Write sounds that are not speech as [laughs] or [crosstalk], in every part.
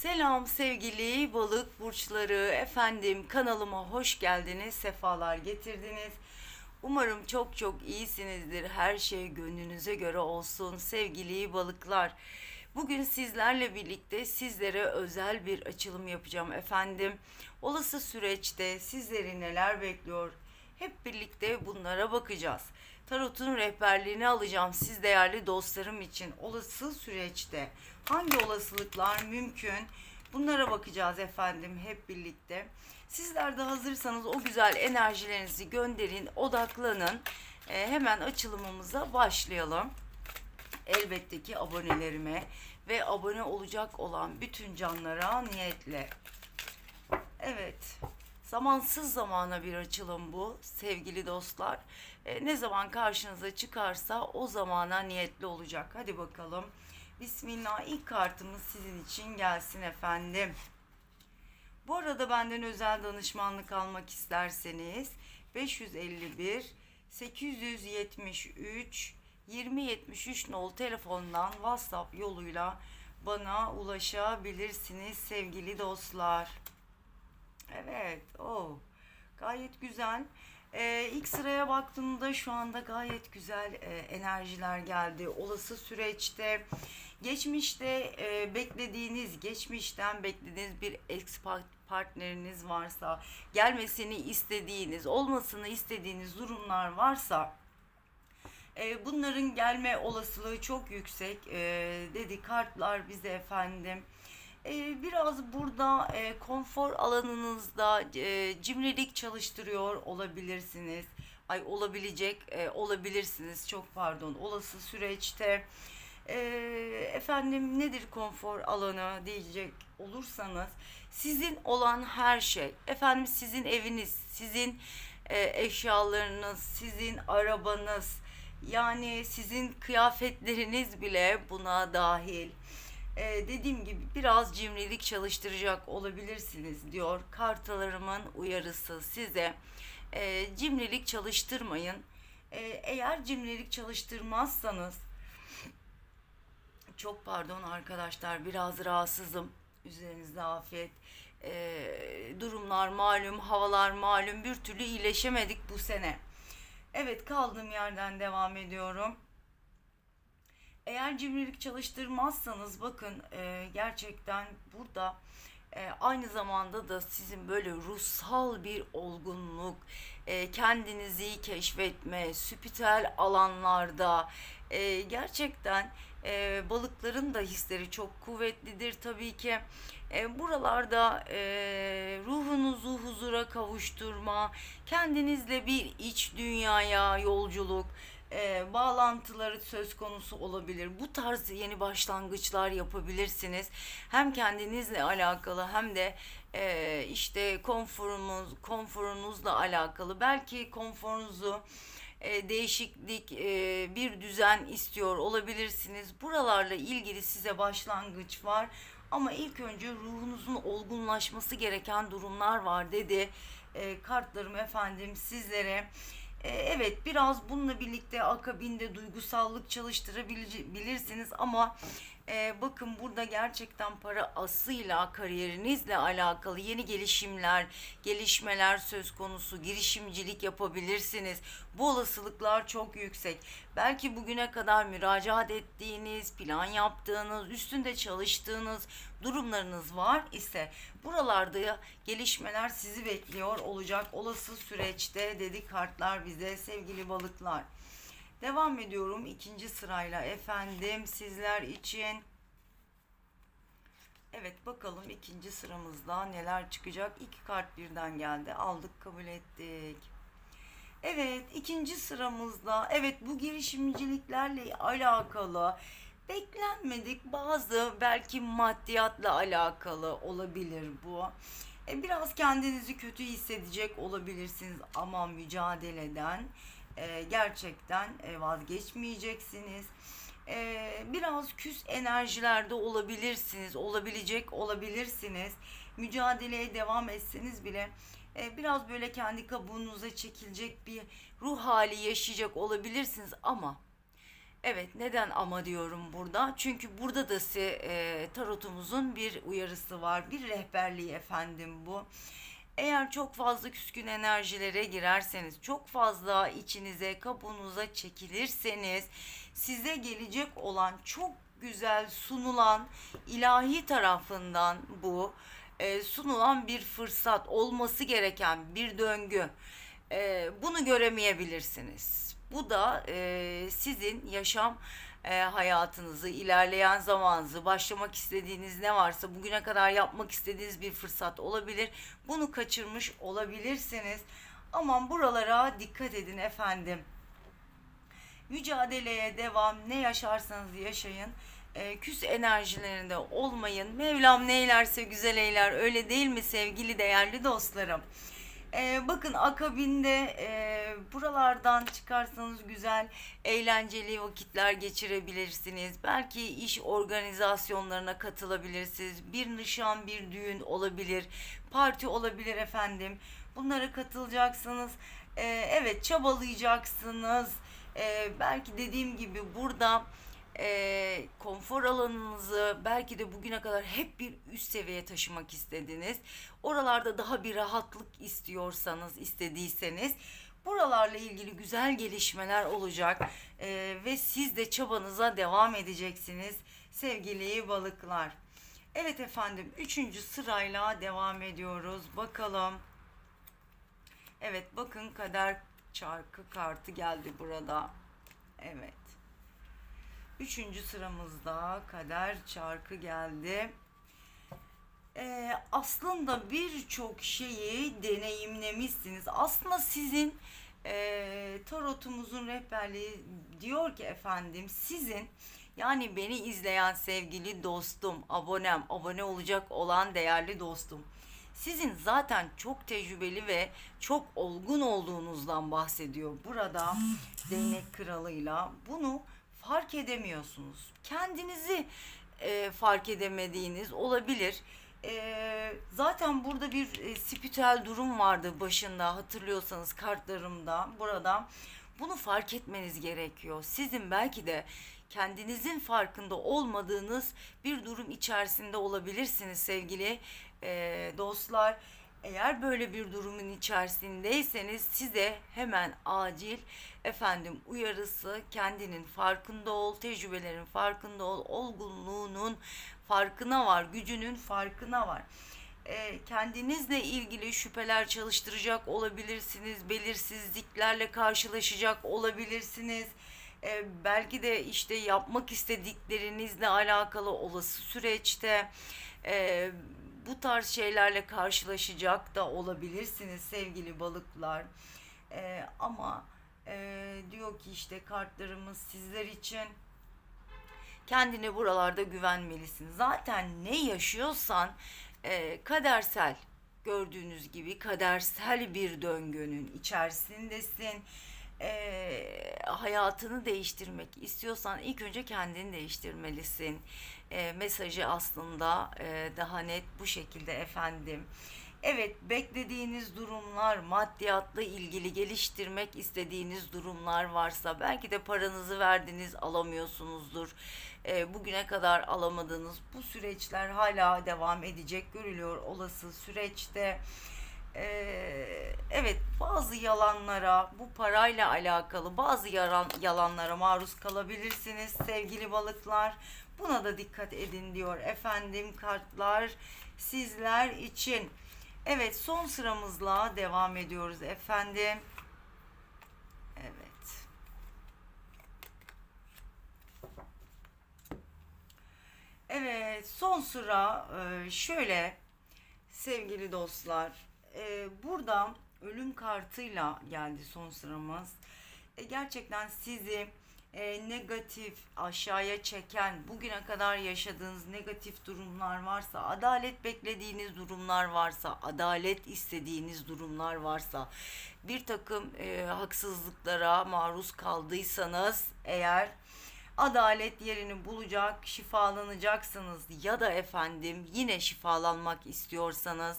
Selam sevgili balık burçları efendim kanalıma hoş geldiniz sefalar getirdiniz. Umarım çok çok iyisinizdir her şey gönlünüze göre olsun sevgili balıklar. Bugün sizlerle birlikte sizlere özel bir açılım yapacağım efendim. Olası süreçte sizleri neler bekliyor hep birlikte bunlara bakacağız. Tarot'un rehberliğini alacağım siz değerli dostlarım için. Olası süreçte hangi olasılıklar mümkün? Bunlara bakacağız efendim hep birlikte. Sizler de hazırsanız o güzel enerjilerinizi gönderin, odaklanın. Ee, hemen açılımımıza başlayalım. Elbette ki abonelerime ve abone olacak olan bütün canlara niyetle. Evet. Zamansız zamana bir açılım bu sevgili dostlar. E, ne zaman karşınıza çıkarsa o zamana niyetli olacak. Hadi bakalım. Bismillah ilk kartımız sizin için gelsin efendim. Bu arada benden özel danışmanlık almak isterseniz 551 873 2073 nol telefondan WhatsApp yoluyla bana ulaşabilirsiniz sevgili dostlar. Evet, o gayet güzel. Ee, ilk sıraya baktığımda şu anda gayet güzel e, enerjiler geldi. Olası süreçte, geçmişte e, beklediğiniz, geçmişten beklediğiniz bir ex partneriniz varsa, gelmesini istediğiniz, olmasını istediğiniz durumlar varsa, e, bunların gelme olasılığı çok yüksek. E, dedi kartlar bize efendim. Ee, biraz burada e, konfor alanınızda e, cimrilik çalıştırıyor olabilirsiniz. Ay olabilecek e, olabilirsiniz. Çok pardon olası süreçte. E, efendim nedir konfor alanı diyecek olursanız sizin olan her şey efendim sizin eviniz sizin e, eşyalarınız sizin arabanız yani sizin kıyafetleriniz bile buna dahil ee, dediğim gibi biraz cimrilik çalıştıracak olabilirsiniz diyor kartalarımın uyarısı size. Ee, cimrilik çalıştırmayın. Ee, eğer cimrilik çalıştırmazsanız çok pardon arkadaşlar biraz rahatsızım. Üzerinizde afiyet. Ee, durumlar malum, havalar malum bir türlü iyileşemedik bu sene. Evet kaldığım yerden devam ediyorum. Eğer cimrilik çalıştırmazsanız bakın e, gerçekten burada e, aynı zamanda da sizin böyle ruhsal bir olgunluk, e, kendinizi keşfetme, spiritüel alanlarda e, gerçekten e, balıkların da hisleri çok kuvvetlidir tabii ki. E, buralarda e, ruhunuzu huzura kavuşturma, kendinizle bir iç dünyaya yolculuk, e, bağlantıları söz konusu olabilir. Bu tarz yeni başlangıçlar yapabilirsiniz. Hem kendinizle alakalı hem de e, işte konforumuz, konforunuzla alakalı. Belki konforunuzu e, değişiklik, e, bir düzen istiyor olabilirsiniz. Buralarla ilgili size başlangıç var. Ama ilk önce ruhunuzun olgunlaşması gereken durumlar var dedi. E, kartlarım efendim sizlere. E, evet biraz bununla birlikte akabinde duygusallık çalıştırabilirsiniz ama e, bakın burada gerçekten para asıyla kariyerinizle alakalı yeni gelişimler, gelişmeler söz konusu, girişimcilik yapabilirsiniz. Bu olasılıklar çok yüksek. Belki bugüne kadar müracaat ettiğiniz, plan yaptığınız, üstünde çalıştığınız durumlarınız var ise buralarda gelişmeler sizi bekliyor olacak olası süreçte dedi kartlar bize sevgili balıklar. Devam ediyorum ikinci sırayla efendim sizler için. Evet bakalım ikinci sıramızda neler çıkacak. İki kart birden geldi. Aldık kabul ettik. Evet ikinci sıramızda evet bu girişimciliklerle alakalı beklenmedik bazı belki maddiyatla alakalı olabilir bu. E, biraz kendinizi kötü hissedecek olabilirsiniz ama mücadeleden e, gerçekten e, vazgeçmeyeceksiniz. E, biraz küs enerjilerde olabilirsiniz, olabilecek olabilirsiniz. Mücadeleye devam etseniz bile e, biraz böyle kendi kabuğunuza çekilecek bir ruh hali yaşayacak olabilirsiniz ama Evet, neden ama diyorum burada? Çünkü burada da size e, tarotumuzun bir uyarısı var, bir rehberliği efendim bu. Eğer çok fazla küskün enerjilere girerseniz, çok fazla içinize, kabuğunuza çekilirseniz, size gelecek olan çok güzel sunulan ilahi tarafından bu e, sunulan bir fırsat, olması gereken bir döngü. E, bunu göremeyebilirsiniz. Bu da e, sizin yaşam e, hayatınızı, ilerleyen zamanınızı, başlamak istediğiniz ne varsa, bugüne kadar yapmak istediğiniz bir fırsat olabilir. Bunu kaçırmış olabilirsiniz. Aman buralara dikkat edin efendim. Mücadeleye devam, ne yaşarsanız yaşayın. E, küs enerjilerinde olmayın. Mevlam neylerse güzel eyler. Öyle değil mi sevgili değerli dostlarım? E, bakın akabinde e, buralardan çıkarsanız güzel eğlenceli vakitler geçirebilirsiniz. Belki iş organizasyonlarına katılabilirsiniz. Bir nişan, bir düğün olabilir. Parti olabilir efendim. Bunlara katılacaksınız. E, evet çabalayacaksınız. E, belki dediğim gibi burada e, konfor alanınızı belki de bugüne kadar hep bir üst seviyeye taşımak istediniz. Oralarda daha bir rahatlık istiyorsanız, istediyseniz buralarla ilgili güzel gelişmeler olacak E, ve siz de çabanıza devam edeceksiniz sevgili balıklar. Evet efendim üçüncü sırayla devam ediyoruz. Bakalım. Evet bakın kader çarkı kartı geldi burada. Evet. Üçüncü sıramızda kader çarkı geldi. Ee, aslında birçok şeyi deneyimlemişsiniz. Aslında sizin e, tarotumuzun rehberliği diyor ki efendim sizin yani beni izleyen sevgili dostum, abonem, abone olacak olan değerli dostum. Sizin zaten çok tecrübeli ve çok olgun olduğunuzdan bahsediyor burada değnek kralıyla. Bunu fark edemiyorsunuz. Kendinizi e, fark edemediğiniz olabilir. E, zaten burada bir e, spiritüel durum vardı başında hatırlıyorsanız kartlarımda burada. Bunu fark etmeniz gerekiyor. Sizin belki de kendinizin farkında olmadığınız bir durum içerisinde olabilirsiniz sevgili e, dostlar. Eğer böyle bir durumun içerisindeyseniz size hemen acil efendim uyarısı kendinin farkında ol, tecrübelerin farkında ol, olgunluğunun farkına var, gücünün farkına var. E, kendinizle ilgili şüpheler çalıştıracak olabilirsiniz, belirsizliklerle karşılaşacak olabilirsiniz. E, belki de işte yapmak istediklerinizle alakalı olası süreçte e, bu tarz şeylerle karşılaşacak da olabilirsiniz sevgili balıklar. E, ama e, diyor ki işte kartlarımız sizler için kendine buralarda güvenmelisin. Zaten ne yaşıyorsan e, kadersel gördüğünüz gibi kadersel bir döngünün içerisindesin. E, hayatını değiştirmek istiyorsan ilk önce kendini değiştirmelisin. E, mesajı aslında e, daha net bu şekilde efendim. Evet beklediğiniz durumlar, maddiyatla ilgili geliştirmek istediğiniz durumlar varsa belki de paranızı verdiniz alamıyorsunuzdur. E, bugüne kadar alamadığınız bu süreçler hala devam edecek görülüyor olası süreçte. E, evet bazı yalanlara bu parayla alakalı bazı yalan, yalanlara maruz kalabilirsiniz sevgili balıklar. Buna da dikkat edin diyor efendim kartlar sizler için. Evet son sıramızla devam ediyoruz efendim. Evet. Evet son sıra e, şöyle sevgili dostlar e, burada ölüm kartıyla geldi son sıramız. E, gerçekten sizi e, negatif aşağıya çeken bugüne kadar yaşadığınız negatif durumlar varsa adalet beklediğiniz durumlar varsa adalet istediğiniz durumlar varsa bir takım e, haksızlıklara maruz kaldıysanız eğer adalet yerini bulacak, şifalanacaksınız ya da efendim yine şifalanmak istiyorsanız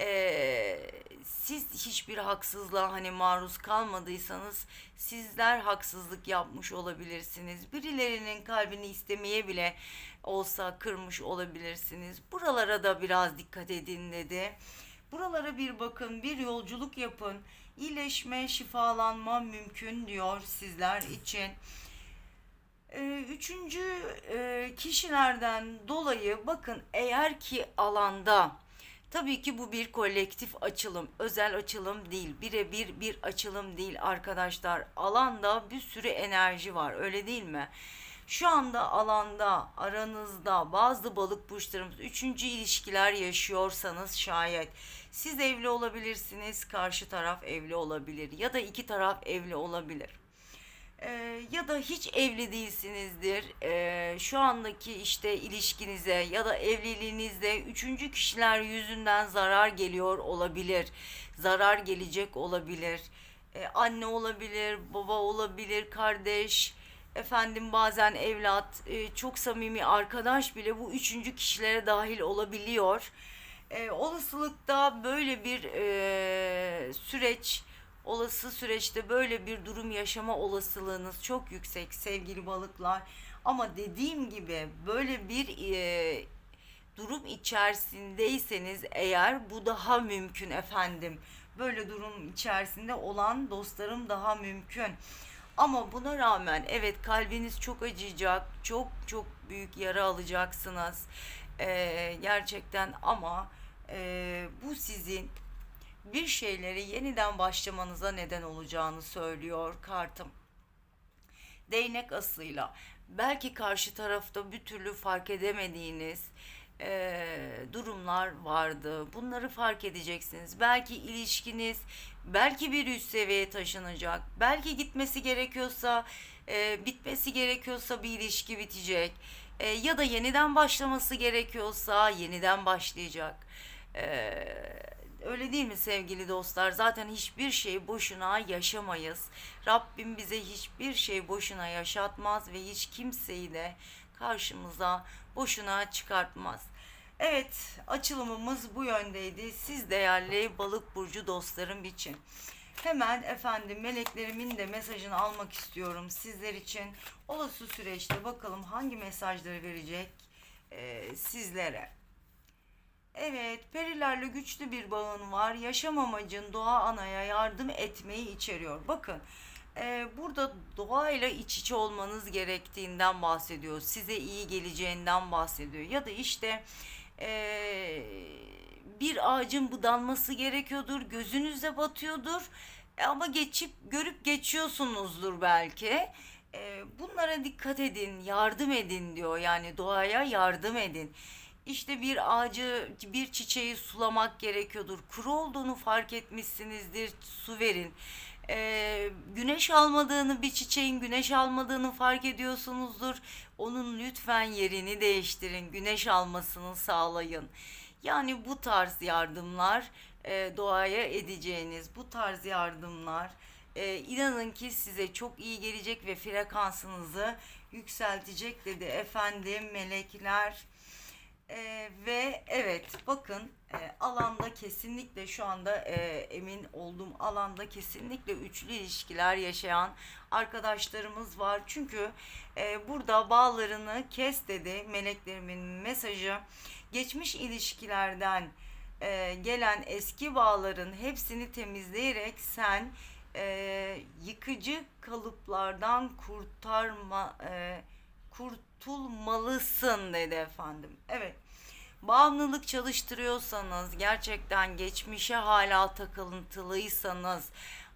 eee, siz hiçbir haksızlığa hani maruz kalmadıysanız sizler haksızlık yapmış olabilirsiniz. Birilerinin kalbini istemeye bile olsa kırmış olabilirsiniz. Buralara da biraz dikkat edin dedi. Buralara bir bakın, bir yolculuk yapın. İyileşme, şifalanma mümkün diyor sizler için. Ee, Üçüncü e, kişilerden dolayı bakın eğer ki alanda tabii ki bu bir kolektif açılım, özel açılım değil, birebir bir açılım değil arkadaşlar. Alanda bir sürü enerji var öyle değil mi? Şu anda alanda aranızda bazı balık burçlarımız üçüncü ilişkiler yaşıyorsanız şayet siz evli olabilirsiniz, karşı taraf evli olabilir ya da iki taraf evli olabilir. Ee, ya da hiç evli değilsinizdir. Ee, şu andaki işte ilişkinize ya da evliliğinizde üçüncü kişiler yüzünden zarar geliyor olabilir. Zarar gelecek olabilir. Ee, anne olabilir, baba olabilir, kardeş, efendim bazen evlat, e, çok samimi arkadaş bile bu üçüncü kişilere dahil olabiliyor. Ee, olasılıkta böyle bir e, süreç olası süreçte böyle bir durum yaşama olasılığınız çok yüksek sevgili balıklar. Ama dediğim gibi böyle bir e, durum içerisindeyseniz eğer bu daha mümkün efendim. Böyle durum içerisinde olan dostlarım daha mümkün. Ama buna rağmen evet kalbiniz çok acıyacak, çok çok büyük yara alacaksınız. Ee, gerçekten ama e, bu sizin bir şeyleri yeniden başlamanıza neden olacağını söylüyor kartım. Değnek asıyla belki karşı tarafta bir türlü fark edemediğiniz eee, durumlar vardı. Bunları fark edeceksiniz. Belki ilişkiniz belki bir üst seviyeye taşınacak. Belki gitmesi gerekiyorsa, eee, bitmesi gerekiyorsa bir ilişki bitecek. Eee, ya da yeniden başlaması gerekiyorsa yeniden başlayacak. Eee, öyle değil mi sevgili dostlar? Zaten hiçbir şey boşuna yaşamayız. Rabbim bize hiçbir şey boşuna yaşatmaz ve hiç kimseyi de karşımıza boşuna çıkartmaz. Evet, açılımımız bu yöndeydi. Siz değerli balık burcu dostlarım için. Hemen efendim meleklerimin de mesajını almak istiyorum sizler için. Olası süreçte bakalım hangi mesajları verecek eee, sizlere. Evet, perilerle güçlü bir bağın var. Yaşam amacın doğa anaya yardım etmeyi içeriyor. Bakın, e, burada doğayla iç içe olmanız gerektiğinden bahsediyor. Size iyi geleceğinden bahsediyor. Ya da işte e, bir ağacın budanması gerekiyordur, gözünüze batıyordur. E, ama geçip görüp geçiyorsunuzdur belki. E, bunlara dikkat edin, yardım edin diyor. Yani doğaya yardım edin. İşte bir ağacı, bir çiçeği sulamak gerekiyordur. Kuru olduğunu fark etmişsinizdir, su verin. Ee, güneş almadığını, bir çiçeğin güneş almadığını fark ediyorsunuzdur. Onun lütfen yerini değiştirin, güneş almasını sağlayın. Yani bu tarz yardımlar e, doğaya edeceğiniz bu tarz yardımlar e, inanın ki size çok iyi gelecek ve frekansınızı yükseltecek dedi efendim melekler. Ee, ve evet bakın e, alanda kesinlikle şu anda e, emin olduğum alanda kesinlikle üçlü ilişkiler yaşayan arkadaşlarımız var. Çünkü e, burada bağlarını kes dedi meleklerimin mesajı. Geçmiş ilişkilerden e, gelen eski bağların hepsini temizleyerek sen e, yıkıcı kalıplardan kurtarma e, kurtulmalısın dedi efendim. Evet. Bağımlılık çalıştırıyorsanız, gerçekten geçmişe hala takıntılıysanız,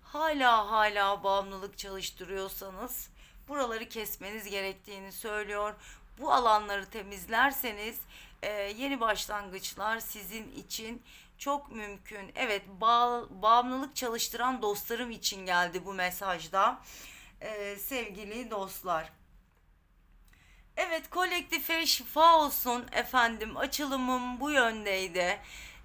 hala hala bağımlılık çalıştırıyorsanız buraları kesmeniz gerektiğini söylüyor. Bu alanları temizlerseniz e, yeni başlangıçlar sizin için çok mümkün. Evet, bağ, bağımlılık çalıştıran dostlarım için geldi bu mesajda. E, sevgili dostlar. Evet kolektife şifa olsun efendim açılımım bu yöndeydi.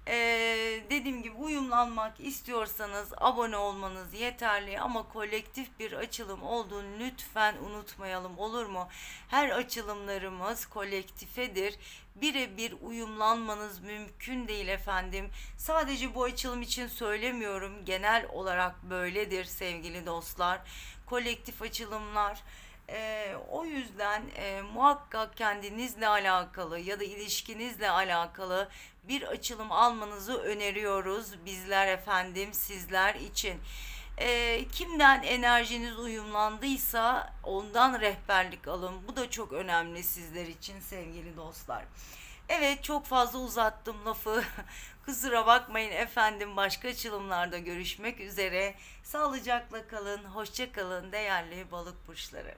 Ee, dediğim gibi uyumlanmak istiyorsanız abone olmanız yeterli ama kolektif bir açılım olduğunu lütfen unutmayalım olur mu? Her açılımlarımız kolektifedir. Birebir uyumlanmanız mümkün değil efendim. Sadece bu açılım için söylemiyorum. Genel olarak böyledir sevgili dostlar. Kolektif açılımlar ee, o yüzden e, muhakkak kendinizle alakalı ya da ilişkinizle alakalı bir açılım almanızı öneriyoruz bizler efendim sizler için. Ee, kimden enerjiniz uyumlandıysa ondan rehberlik alın. Bu da çok önemli sizler için sevgili dostlar. Evet çok fazla uzattım lafı. [laughs] Kusura bakmayın efendim başka açılımlarda görüşmek üzere. Sağlıcakla kalın, hoşça kalın değerli balık burçları.